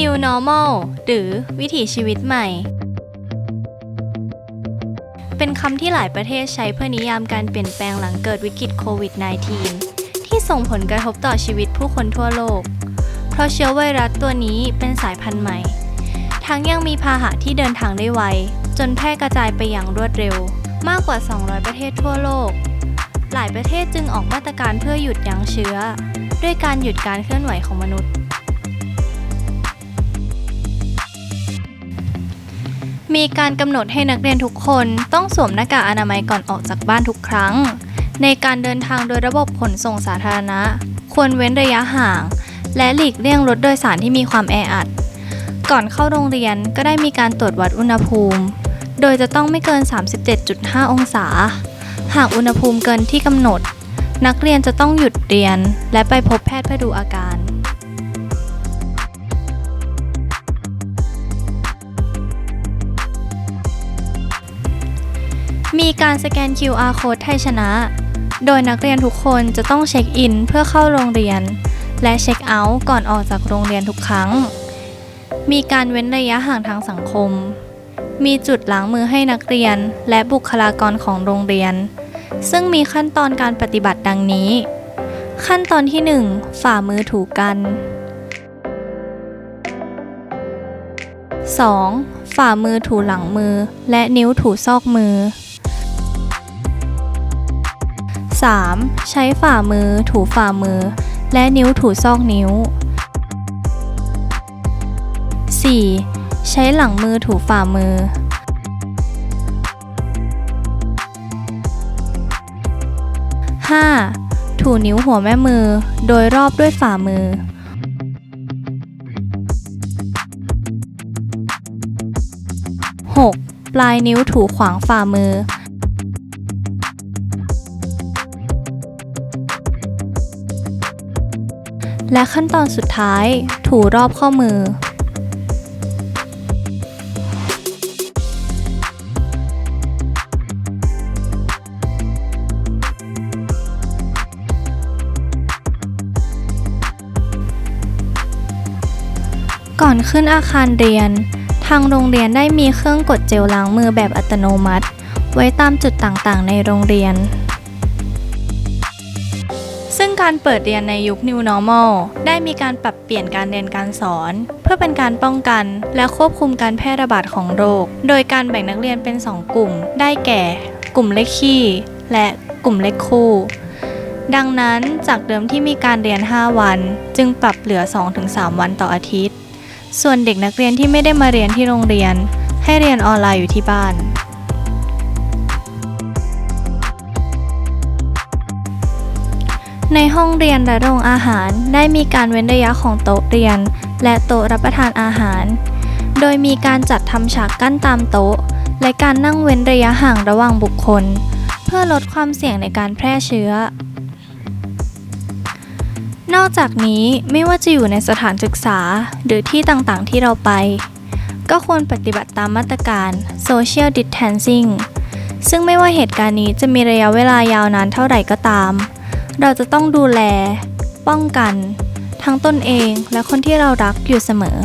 New Normal หรือวิถีชีวิตใหม่ เป็นคำที่หลายประเทศใช้เพื่อนิยามการเปลี่ยนแปลงหลังเกิดวิกฤตโควิด -19 ที่ส่งผลกระทบต่อชีวิตผู้คนทั่วโลก เพราะเชื้อไวรัสตัวนี้เป็นสายพันธุ์ใหม่ ทั้งยังมีพาหะที่เดินทางได้ไว จนแพร่กระจายไปอย่างรวดเร็ว มากกว่า 200 ประเทศทั่วโลก หลายประเทศจึงออกมาตรการเพื่อหยุดยั้งเชื้อ ด้วยการหยุดการเคลื่อนไหวของมนุษย์ มีการกำหนดให้นักเรียนทุกคนต้องสวมหน้ากากอนามัยก่อนออกจากบ้านทุกครั้ง ในการเดินทางโดยระบบขนส่งสาธารณะ ควรเว้นระยะห่าง และหลีกเลี่ยงรถโดยสารที่มีความแออัด ก่อนเข้าโรงเรียนก็ได้มีการตรวจวัดอุณหภูมิ โดยจะต้องไม่เกิน 37.5 องศา หากอุณหภูมิเกินที่กำหนด นักเรียนจะต้องหยุดเรียน และไปพบแพทย์เพื่อดูอาการ มีการสแกน QR code ไทยชนะ โดยนักเรียนทุกคนจะต้องเช็คอินเพื่อเข้าโรงเรียน และเช็คเอาท์ก่อนออกจากโรงเรียนทุกครั้ง มีการเว้นระยะห่างทางสังคม มีจุดล้างมือให้นักเรียนและบุคลากรของโรงเรียน ซึ่งมีขั้นตอนการปฏิบัติดังนี้ ขั้นตอนที่ 1 ฝ่ามือถูกัน 2. ฝ่ามือถูหลังมือ และนิ้วถูซอกมือ 3. ใช้ฝ่ามือ ถูฝ่ามือ และนิ้วถูซอกนิ้ว 4. ใช้หลังมือถูฝ่ามือ 5. ถูนิ้วหัวแม่มือ โดยรอบด้วยฝ่ามือ 6. ปลายนิ้วถูขวางฝ่ามือ และขั้นตอนสุดท้าย ถูรอบข้อมือ ก่อนขึ้นอาคารเรียน ทางโรงเรียนได้มีเครื่องกดเจลล้างมือแบบอัตโนมัติ ไว้ตามจุดต่างๆ ในโรงเรียน ซึ่งการเปิดเรียนในยุค New Normal ได้มีการปรับเปลี่ยนการเรียนการสอน เพื่อเป็นการป้องกันและควบคุมการแพร่ระบาดของโรค โดยการแบ่งนักเรียนเป็น 2 กลุ่ม ได้แก่ กลุ่มเลขคี่ และกลุ่มเลขคู่ ดังนั้นจากเดิมที่มีการเรียน 5 วัน จึงปรับเหลือ 2-3 วันต่ออาทิตย์ ส่วนเด็กนักเรียนที่ไม่ได้มาเรียนที่โรงเรียน ให้เรียนออนไลน์อยู่ที่บ้าน ในห้องเรียนและโรงอาหารได้มีการเว้นระยะของโต๊ะเรียน และโต๊ะรับประทานอาหาร โดยมีการจัดทำฉากกั้นตามโต๊ะ และการนั่งเว้นระยะห่างระหว่างบุคคล เพื่อลดความเสี่ยงในการแพร่เชื้อ นอกจากนี้ไม่ว่าจะอยู่ในสถานศึกษาหรือที่ต่างๆที่เราไป ก็ควรปฏิบัติตามมาตรการ Social Distancing ซึ่งไม่ว่าเหตุการณ์นี้จะมีระยะเวลายาวนานเท่าไหร่ก็ตาม เราจะต้องดูแล ป้องกัน ทั้งตนเองและคนที่เรารักอยู่เสมอ